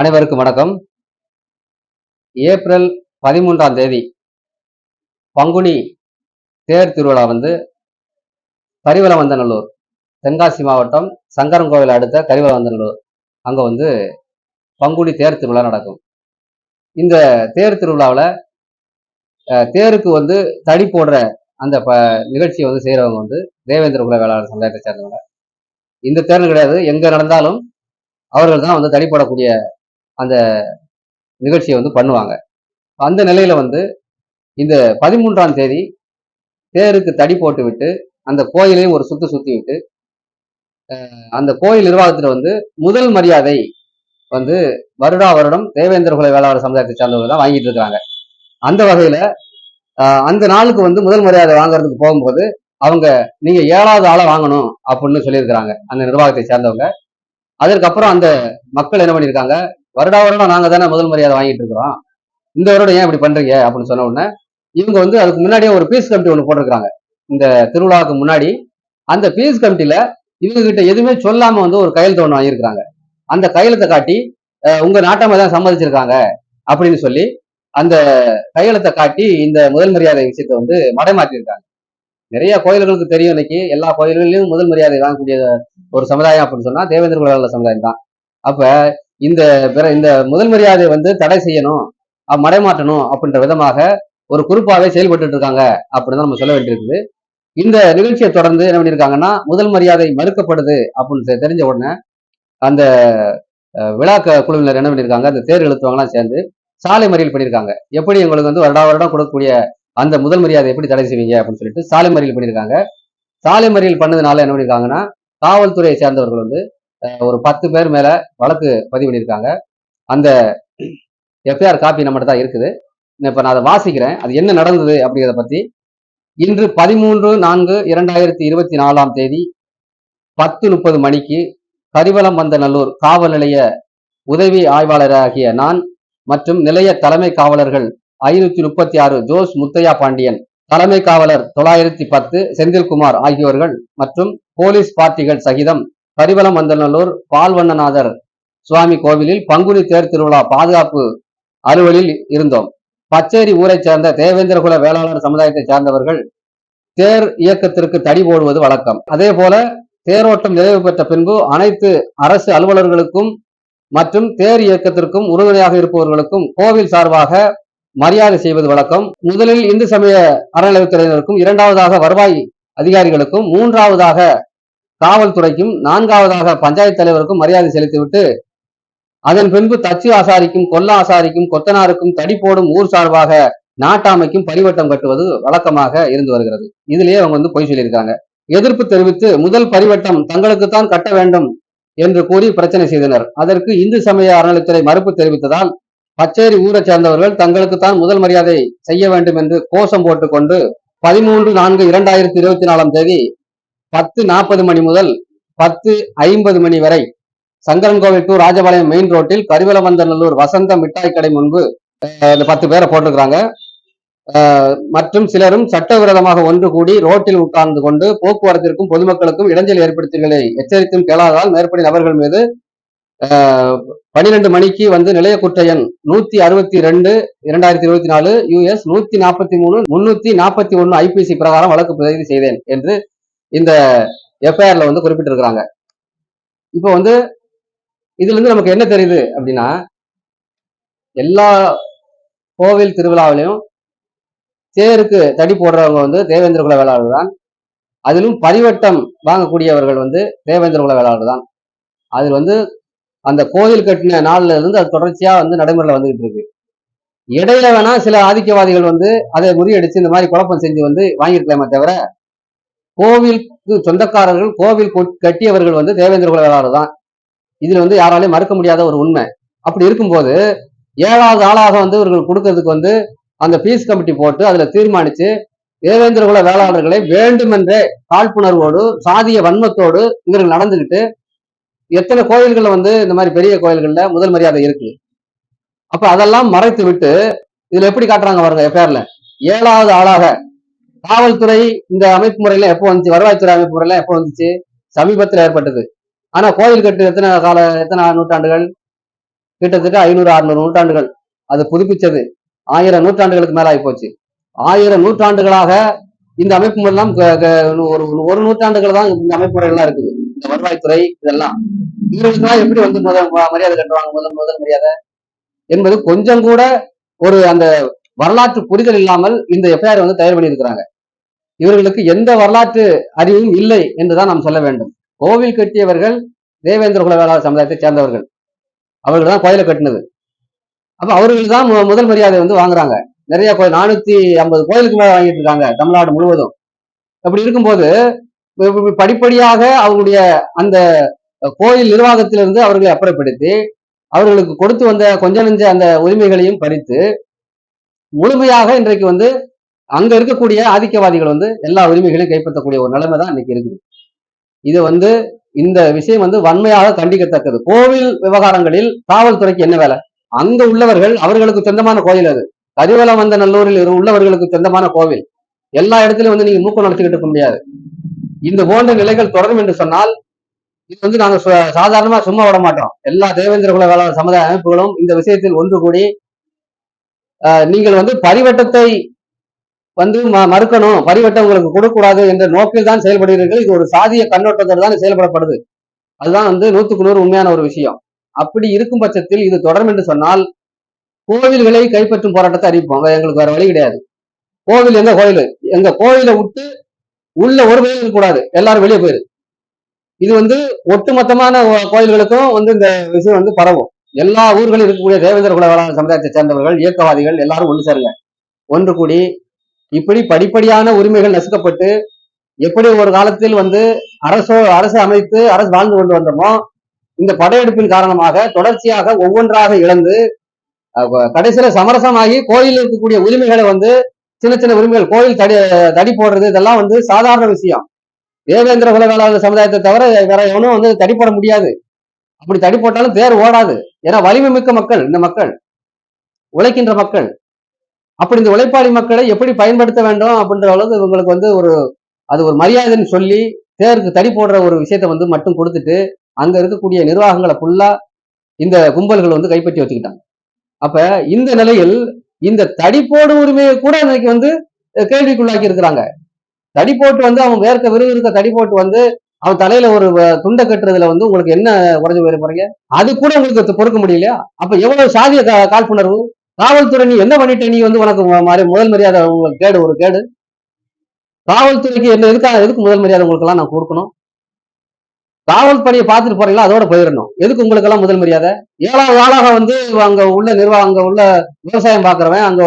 அனைவருக்கும் வணக்கம். ஏப்ரல் பதிமூன்றாம் தேதி பங்குனி தேர் திருவிழா வந்து கரிவலவந்தநல்லூர் தென்காசி மாவட்டம் சங்கரங்கோவில் அடுத்த கரிவலவந்தநல்லூர். அங்கே வந்து பங்குனி தேர் திருவிழா நடக்கும். இந்த தேர் திருவிழாவில் தேருக்கு வந்து தடி போடுற அந்த ப நிகழ்ச்சியை வந்து செய்கிறவங்க வந்து தேவேந்திர குல வேளாளர் சமுதாயத்தை சேர்ந்தவங்க. இந்த தேர்னு கிடையாது எங்கே நடந்தாலும் அவர்கள் தான் வந்து தடி போடக்கூடிய அந்த நிகழ்ச்சியை வந்து பண்ணுவாங்க. அந்த நிலையில வந்து இந்த பதிமூன்றாம் தேதி தேருக்கு தடி போட்டு விட்டு அந்த கோயிலையும் ஒரு சுத்து சுத்தி விட்டு அந்த கோயில் நிர்வாகத்துல வந்து முதல் மரியாதை வந்து வருடா வருடம் தேவேந்திர குல வேளாளர் சமுதாயத்தை சார்ந்தவர்கள் தான் வாங்கிட்டு இருக்காங்க அந்த வகையில அந்த நாளுக்கு வந்து முதல் மரியாதை வாங்குறதுக்கு போகும்போது அவங்க நீங்க ஏழாவது ஆளை வாங்கணும் அப்படின்னு சொல்லியிருக்கிறாங்க அந்த நிர்வாகத்தை சேர்ந்தவங்க. அதற்கப்புறம் அந்த மக்கள் என்ன பண்ணியிருக்காங்க? வருடா வருடம் நாங்க தானே முதல் மரியாதை வாங்கிட்டு இருக்கிறோம். இந்த வருடம் ஏன் இப்படி பண்றீங்க? அப்படின்னு சொன்ன உடனே இவங்க வந்து அதுக்கு முன்னாடியே ஒரு பீஸ் கமிட்டி ஒன்று போட்டிருக்கிறாங்க. இந்த திருவிழாவுக்கு முன்னாடி அந்த பீஸ் கமிட்டியில இவங்க கிட்ட எதுவுமே சொல்லாம வந்து ஒரு கையெழுத்து ஒன்று வாங்கியிருக்காங்க அந்த கையெழுத்தை காட்டி உங்க நாட்டாம தான் சம்மதிச்சிருக்காங்க. அப்படின்னு சொல்லி அந்த கையெழுத்தை காட்டி இந்த முதல் மரியாதை விஷயத்தை வந்து மடைமாற்றிருக்காங்க நிறைய கோயில்களுக்கு தெரியும் இன்னைக்கு. எல்லா கோயில்களிலும் முதல் மரியாதை வாங்கக்கூடிய ஒரு சமுதாயம் அப்படின்னு சொன்னா தேவேந்திர குல சமுதாயம் தான். அப்ப இந்த பிற இந்த முதல் மரியாதை வந்து தடை செய்யணும் மடைமாற்றணும் அப்படின்ற விதமாக ஒரு குறிப்பாகவே செயல்பட்டு இருக்காங்க அப்படின்னு நம்ம சொல்ல வேண்டியிருக்குது இந்த நிகழ்ச்சியை தொடர்ந்து என்ன பண்ணியிருக்காங்கன்னா முதல் மரியாதை மறுக்கப்படுது அப்படின்னு தெரிஞ்ச உடனே அந்த விழா குழுவினர் என்ன பண்ணியிருக்காங்க அந்த தேர் எழுத்துவாங்கலாம் சேர்ந்து சாலை மறியல் பண்ணியிருக்காங்க. எப்படி எங்களுக்கு வந்து வருடா வருடம் கொடுக்கக்கூடிய அந்த முதல் மரியாதை எப்படி தடை செய்வீங்க அப்படின்னு சொல்லிட்டு சாலை மறியல் பண்ணியிருக்காங்க. சாலை மறியல் பண்ணதுனால என்ன பண்ணியிருக்காங்கன்னா காவல்துறையை சேர்ந்தவர்கள் வந்து ஒரு பத்து பேர் மேல வழக்கு பதிவு பண்ணியிருக்காங்க அந்த எஃப்ஐஆர் காப்பி நம்மகிட்ட தான் இருக்குது. இப்போ நான் அதை வாசிக்கிறேன். அது என்ன நடந்தது அப்படிங்கிறத பத்தி இன்று பதிமூன்று நான்கு இரண்டாயிரத்தி இருபத்தி நாலாம் தேதி பத்து முப்பது மணிக்கு கரிவலம் வந்த நல்லூர் காவல் நிலைய உதவி ஆய்வாளராகிய நான் மற்றும் நிலைய தலைமை காவலர்கள் ஐநூத்தி முப்பத்தி ஆறு ஜோஸ் முத்தையா பாண்டியன் தலைமை காவலர் தொள்ளாயிரத்தி பத்து செந்தில்குமார் ஆகியோர்கள் மற்றும் போலீஸ் பார்ட்டிகள் சகிதம் கரிவலம் வந்தநல்லூர் பால்வண்ணநாதர் சுவாமி கோவிலில் பங்குனி தேர் திருவிழா பாதுகாப்பு அலுவலில் இருந்தோம். பச்சேரி ஊரை சேர்ந்த தேவேந்திரகுல வேளாளர் சமுதாயத்தை சேர்ந்தவர்கள் தேர் இயக்கத்திற்கு தடி போடுவது வழக்கம். அதே போல தேரோட்டம் நிறைவு பெற்ற பின்பு அனைத்து அரசு அலுவலர்களுக்கும் மற்றும் தேர் இயக்கத்திற்கும் உறுதுணையாக இருப்பவர்களுக்கும் கோவில் சார்பாக மரியாதை செய்வது வழக்கம். முதலில் இந்து சமய அறநிலையத்துறையினருக்கும் இரண்டாவதாக வருவாய் அதிகாரிகளுக்கும் மூன்றாவதாக காவல்துறைக்கும் நான்காவதாக பஞ்சாயத்து தலைவருக்கும் மரியாதை செலுத்திவிட்டு அதன் பின்பு தச்சு ஆசாரிக்கும் கொல்ல ஆசாரிக்கும் கொத்தனாருக்கும் தடி போடும் ஊர் சார்பாக நாட்டாமைக்கும் பரிவட்டம் கட்டுவது வழக்கமாக இருந்து வருகிறது. இதுலயே அவங்க வந்து பொய் சொல்லியிருக்காங்க. எதிர்ப்பு தெரிவித்து முதல் பரிவட்டம் தங்களுக்குத்தான் கட்ட வேண்டும் என்று கூறி பிரச்சனை செய்தனர். அதற்கு இந்து சமய அறநிலைத்துறை மறுப்பு தெரிவித்ததால் பச்சேரி ஊரை சேர்ந்தவர்கள் தங்களுக்குத்தான் முதல் மரியாதை செய்ய வேண்டும் என்று கோஷம் போட்டுக்கொண்டு பதிமூன்று நான்கு இரண்டாயிரத்தி இருபத்தி நாலாம் தேதி பத்து நாற்பது மணி முதல் பத்து ஐம்பது மணி வரை சங்கரன்கோவில் டு ராஜபாளையம் மெயின் ரோட்டில் கரிவலவந்தநல்லூர் வசந்த மிட்டாய் கடை முன்பு பத்து பேரை போட்டிருக்கிறாங்க. மற்றும் சிலரும் சட்டவிரோதமாக ஒன்று கூடி ரோட்டில் உட்கார்ந்து கொண்டு போக்குவரத்திற்கும் பொதுமக்களுக்கும் இடைஞ்சல் ஏற்படுத்திகளை எச்சரித்தும் கேளாதால் மேற்படி நபர்கள் மீது பனிரெண்டு மணிக்கு வந்து நிலைய குற்றையன் நூத்தி அறுபத்தி ரெண்டு இரண்டாயிரத்தி இருபத்தி நாலு யூஎஸ் நூத்தி நாற்பத்தி மூணு முன்னூத்தி நாற்பத்தி ஒன்னு ஐபிசி பிரகாரம் வழக்கு பதிவு செய்தேன் என்று இந்த எஃப்ஐஆர்ல வந்து குறிப்பிட்டிருக்கிறாங்க. இப்போ வந்து இதுல இருந்து நமக்கு என்ன தெரியுது அப்படின்னா எல்லா கோவில் திருவிழாவிலையும் தேருக்கு தடி போடுறவங்க வந்து தேவேந்திர குல வேளாளர் தான். அதிலும் பரிவட்டம் வாங்கக்கூடியவர்கள் வந்து தேவேந்திர குல வேளாளர் தான். அதில் வந்து அந்த கோவில் கட்டின நாள்ல இருந்து அது தொடர்ச்சியா வந்து நடைமுறையில் வந்துகிட்டு இருக்கு. இடையில வேணா சில ஆதிக்கவாதிகள் வந்து அதை முறியடிச்சு இந்த மாதிரி குழப்பம் செஞ்சு வந்து வாங்கியிருக்கலாமே தவிர கோவிலுக்கு சொந்தக்காரர்கள் கோவில் கட்டியவர்கள் வந்து தேவேந்திர குல வேளாளர் தான். இதுல வந்து யாராலையும் மறுக்க முடியாத ஒரு உண்மை. அப்படி இருக்கும்போது ஏழாவது ஆளாக வந்து இவர்கள் கொடுக்கறதுக்கு வந்து அந்த பீஸ் கமிட்டி போட்டு அதுல தீர்மானிச்சு தேவேந்திர குல வேளாளர்களை வேண்டுமென்றே காழ்ப்புணர்வோடு சாதிய வன்மத்தோடு இவர்கள் நடந்துகிட்டு எத்தனை கோயில்கள்ல வந்து இந்த மாதிரி பெரிய கோயில்கள்ல முதல் மரியாதை இருக்கு அப்ப அதெல்லாம் மறைத்து விட்டு இதுல எப்படி காட்டுறாங்க பாருங்க எஃப்ஐஆர்ல. ஏழாவது ஆளாக காவல்துறை இந்த அமைப்பு முறையில எப்போ வந்துச்சு? வருவாய்த்துறை அமைப்பு முறையில எப்போ வந்துச்சு? சமீபத்தில் ஏற்பட்டது. ஆனா கோயில் கட்டு எத்தனை கால எத்தனை நூற்றாண்டுகள்? கிட்டத்தட்ட ஐநூறு அறுநூறு நூற்றாண்டுகள். அது புதுப்பிச்சது. ஆயிரம் நூற்றாண்டுகளுக்கு மேல ஆகி போச்சு. ஆயிரம் நூற்றாண்டுகளாக இந்த அமைப்பு முறையெல்லாம் க- ஒரு ஒரு நூற்றாண்டுகள் தான் இந்த அமைப்பு முறைகள்லாம் இருக்குது. இந்த வருவாய்த்துறை இதெல்லாம். இவங்களுக்குலாம் எப்படி வந்து முதல் மரியாதை கட்டுவாங்க? முதல் முதல் மரியாதை? என்பது கொஞ்சம் கூட ஒரு அந்த வரலாற்று புரிதல் இல்லாமல் இந்த எஃப்ஐஆர் வந்து தயார் பண்ணியிருக்கிறாங்க. இவர்களுக்கு எந்த வரலாற்று அறிவும் இல்லை என்றுதான் நாம் சொல்ல வேண்டும். கோவில் கட்டியவர்கள் தேவேந்திர குல வேளாளர் சமுதாயத்தை சேர்ந்தவர்கள். அவர்கள் தான் கோயிலை கட்டினது. அப்ப அவர்கள் தான் மு- முதல் மரியாதை வந்து வாங்குறாங்க. நிறைய கோயில் நானூத்தி ஐம்பது கோயிலுக்கு மேல வாங்கிட்டு இருக்காங்க தமிழ்நாடு முழுவதும். அப்படி இருக்கும்போது படிப்படியாக அவங்களுடைய அந்த கோயில் நிர்வாகத்திலிருந்து அவர்களை அப்புறப்படுத்தி அவர்களுக்கு கொடுத்து வந்த கொஞ்ச நெஞ்ச அந்த உரிமைகளையும் பறித்து முழுமையாக இன்றைக்கு வந்து அங்க இருக்கக்கூடிய ஆதிக்கவாதிகள் வந்து எல்லா உரிமைகளையும் கைப்பற்றக்கூடிய ஒரு நிலைமை தான் இன்னைக்கு இருக்குது. இது வந்து இந்த விஷயம் வந்து வன்மையாக கண்டிக்கத்தக்கது. கோவில் விவகாரங்களில் காவல்துறைக்கு என்ன வேலை? அங்க உள்ளவர்கள் அவர்களுக்கு சொந்தமான கோயில் அது. கரிவலம் வந்த நல்லூரில் இரு- உள்ளவர்களுக்கு சொந்தமான கோவில். எல்லா இடத்துலயும் வந்து நீங்க மூக்கம் நடத்திக்கிட்டு இருக்க முடியாது. இந்த போன்ற நிலைகள் தொடரும் என்று சொன்னால் இது வந்து நாங்க சாதாரணமா சும்மா விட மாட்டோம். எல்லா தேவேந்திர குல வேளாண் சமுதாய அமைப்புகளும் இந்த விஷயத்தில் ஒன்று கூடி நீங்கள் வந்து பரிவட்டத்தை வந்து ம- மறுக்கணும். பரிவட்டம் உங்களுக்கு கொடுக்கக்கூடாது என்ற நோக்கில் தான் செயல்படுகிறீர்கள். இது ஒரு சாதிய கண்ணோட்டத்தோடு தான் செயல்படப்படுது. அதுதான் வந்து நூத்துக்கு நூறு உண்மையான ஒரு விஷயம். அப்படி இருக்கும் பட்சத்தில் இது தொடரும் என்று சொன்னால் கோவில்களை கைப்பற்றும் போராட்டத்தை அறிவிப்போம். எங்களுக்கு வேற வழி கிடையாது. கோவில் எங்க கோயில்? எங்க கோயிலை விட்டு உள்ள ஒரு கோயில் இருக்கக்கூடாது எல்லாரும் வெளியே போயிரு. இது வந்து ஒட்டுமொத்தமான கோயில்களுக்கும் வந்து இந்த விஷயம் வந்து பரவும். எல்லா ஊர்களும் இருக்கக்கூடிய தேவேந்திர குல வேளாண் சமுதாயத்தை சேர்ந்தவர்கள் இயக்கவாதிகள் எல்லாரும் ஒன்று சேரல ஒன்று கூடி இப்படி படிப்படியான உரிமைகள் நசுக்கப்பட்டு எப்படி ஒரு காலத்தில் வந்து அரசோ அரசு அமைத்து அரசு வாழ்ந்து கொண்டு வந்தோமோ இந்த படையெடுப்பின் காரணமாக தொடர்ச்சியாக ஒவ்வொன்றாக இழந்து கடைசியில சமரசமாகி கோயில் இருக்கக்கூடிய உரிமைகளை வந்து சின்ன சின்ன உரிமைகள் கோயில் தடி தடி போடுறது இதெல்லாம் வந்து சாதாரண விஷயம். தேவேந்திர குல சமுதாயத்தை தவிர வேற எவனும் வந்து தடி போட முடியாது. அப்படி தடி போட்டாலும் தேர் ஓடாது. ஏன்னா வலிமை மிக்க மக்கள் இந்த மக்கள் உழைக்கின்ற மக்கள். அப்படி இந்த உழைப்பாளி மக்களை எப்படி பயன்படுத்த வேண்டும் அப்படின்ற அளவுக்கு இவங்களுக்கு வந்து ஒரு அது ஒரு மரியாதைன்னு சொல்லி தேருக்கு தடி போடுற ஒரு விஷயத்த வந்து மட்டும் கொடுத்துட்டு அங்க இருக்கக்கூடிய நிர்வாகங்களை ஃபுல்லா இந்த கும்பல்கள் வந்து கைப்பற்றி வச்சுக்கிட்டாங்க. அப்ப இந்த நிலையில் இந்த தடி போடு உரிமையை கூட இன்னைக்கு வந்து கேள்விக்குள்ளாக்கி இருக்கிறாங்க. தடி போட்டு வந்து அவன் வேர்க்க விறுவிறுக்க தடி போட்டு வந்து அவன் தலையில ஒரு துண்டை கட்டுறதுல வந்து உங்களுக்கு என்ன குறைஞ்சு போயிட போறீங்க? அது கூட உங்களுக்கு பொறுக்க முடியலையா? அப்ப எவ்வளவு சாதிய காழ்ப்புணர்வு? காவல்துறை நீ என்ன பண்ணிட்ட நீ வந்து உனக்கு மாதிரி முதல் மரியாதை உங்களுக்கு கேடு ஒரு கேடு? காவல்துறைக்கு என்ன எதுக்காக எதுக்கு முதல் மரியாதை உங்களுக்கெல்லாம் நான் கொடுக்கணும்? காவல் பணியை பார்த்துட்டு போறீங்களா அதோட போயிடணும். எதுக்கு உங்களுக்கெல்லாம் முதல் மரியாதை? ஏழாவது ஆளாக வந்து அங்க உள்ள நிர்வாகம் அங்க உள்ள விவசாயம் பாக்குறவன் அங்க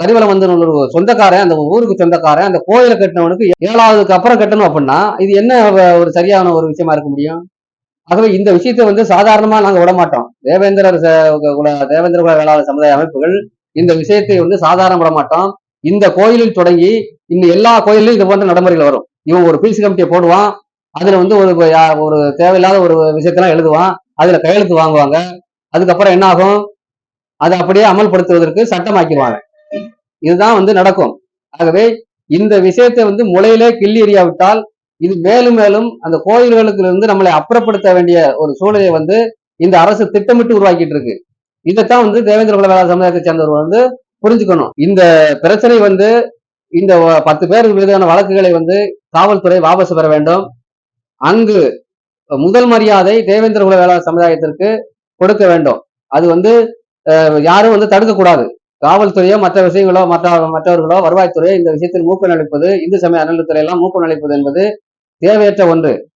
கரிவலம் வந்து ஒரு சொந்தக்காரன் அந்த ஊருக்கு சொந்தக்காரன் அந்த கோயிலை கட்டினவனுக்கு ஏழாவதுக்கு அப்புறம் கட்டணும் அப்படின்னா இது என்ன ஒரு சரியான ஒரு விஷயமா இருக்க முடியும்? ஆகவே இந்த விஷயத்தை வந்து சாதாரணமா நாங்க விட மாட்டோம் தேவேந்திரர் குல தேவேந்திர குல வேளாளர் சமுதாய அமைப்புகள் இந்த விஷயத்தை வந்து சாதாரண விட மாட்டோம் இந்த கோயிலில் தொடங்கி இன்னும் எல்லா கோயிலும் இது போன்ற நடைமுறைகள் வரும். இவன் ஒரு பீஸ் கமிட்டியை போடுவான் அதுல வந்து ஒரு ஒரு தேவையில்லாத ஒரு விஷயத்தெல்லாம் எழுதுவான் அதுல கையெழுத்து வாங்குவாங்க. அதுக்கப்புறம் என்ன ஆகும்? அதை அப்படியே அமல்படுத்துவதற்கு சட்டமாக்கிடுவாங்க. இதுதான் வந்து நடக்கும். ஆகவே இந்த விஷயத்தை வந்து முளையிலே கிள்ளி எறியாவிட்டால் இது மேலும் மேலும் அந்த கோயில்களுக்கு இருந்து நம்மளை அப்புறப்படுத்த வேண்டிய ஒரு சூழலை வந்து இந்த அரசு திட்டமிட்டு உருவாக்கிட்டு இருக்கு இதைத்தான் வந்து தேவேந்திர குல சமுதாயத்தை சேர்ந்தவர் வந்து புரிஞ்சுக்கணும். இந்த பிரச்சனை வந்து இந்த பத்து பேர் மீதான வழக்குகளை வந்து காவல்துறை வாபஸ் பெற வேண்டும். அங்கு முதல் மரியாதை தேவேந்திர குல வேளாண் சமுதாயத்திற்கு கொடுக்க வேண்டும். அது வந்து யாரும் வந்து தடுக்கக்கூடாது. காவல்துறையோ மற்ற விஷயங்களோ மற்ற மற்றவர்களோ வருவாய்த்துறையோ இந்த விஷயத்தில் மூக்கம் நுழைப்பது இந்து சமய அறநிலைத்துறை எல்லாம் மூக்கம் நுழைப்பது என்பது தேவையற்ற ஒன்று.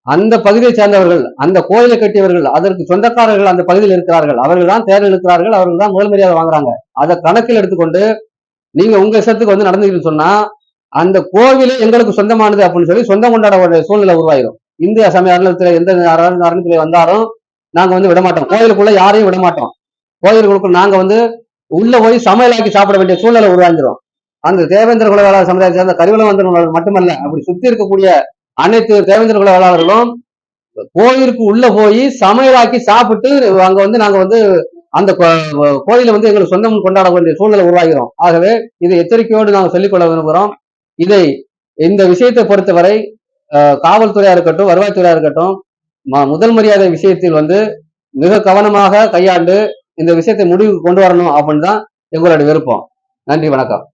அந்த பகுதியை சேர்ந்தவர்கள் அந்த கோயிலை கட்டியவர்கள் அதற்கு சொந்தக்காரர்கள் அந்த பகுதியில் இருக்கிறார்கள். அவர்கள் தான் தேர்தல் இருக்கிறார்கள் அவர்கள் தான் முதல் மரியாதை வாங்குறாங்க. அதை கணக்கில் எடுத்துக்கொண்டு நீங்க உங்க இஷ்டத்துக்கு வந்து நடந்துக்கிட்டு சொன்னா அந்த கோவிலே எங்களுக்கு சொந்தமானது அப்படின்னு சொல்லி சொந்தம் கொண்டாட ஒரு சூழ்நிலை உருவாயிரும். இந்திய சமய அறநிலையத்துல எந்த அறநிலை- வந்தாலும் நாங்க வந்து விட மாட்டோம் கோயிலுக்குள்ள யாரையும் விட மாட்டோம் கோயிலுக்குள்ள நாங்க வந்து உள்ள போய் சமையலாக்கி சாப்பிட வேண்டிய சூழ்நிலை உருவாஞ்சிரும் அந்த தேவேந்திர குல சமுதாயத்தை சேர்ந்த கரிவலம் வந்தவர்கள் மட்டுமல்ல அப்படி சுத்தி இருக்கக்கூடிய அனைத்து தேவேந்திர குல கோயிலுக்கு உள்ள போய் சமையலாக்கி சாப்பிட்டு அங்க வந்து நாங்க வந்து அந்த கோ- கோயிலை வந்து எங்களுக்கு சொந்தம் கொண்டாட வேண்டிய சூழ்நிலை உருவாகிறோம். ஆகவே இதை எச்சரிக்கையோடு நாங்கள் சொல்லிக்கொள்ள விரும்புகிறோம். இதை இந்த விஷயத்தை பொறுத்தவரை அஹ், காவல்துறையா இருக்கட்டும் வருவாய்த்துறையா இருக்கட்டும் முதல் மரியாதை விஷயத்தில் வந்து மிக கவனமாக கையாண்டு இந்த விஷயத்தை முடிவுக்கு கொண்டு வரணும் அப்படின்னு தான் எங்களுடைய விருப்பம். நன்றி வணக்கம்.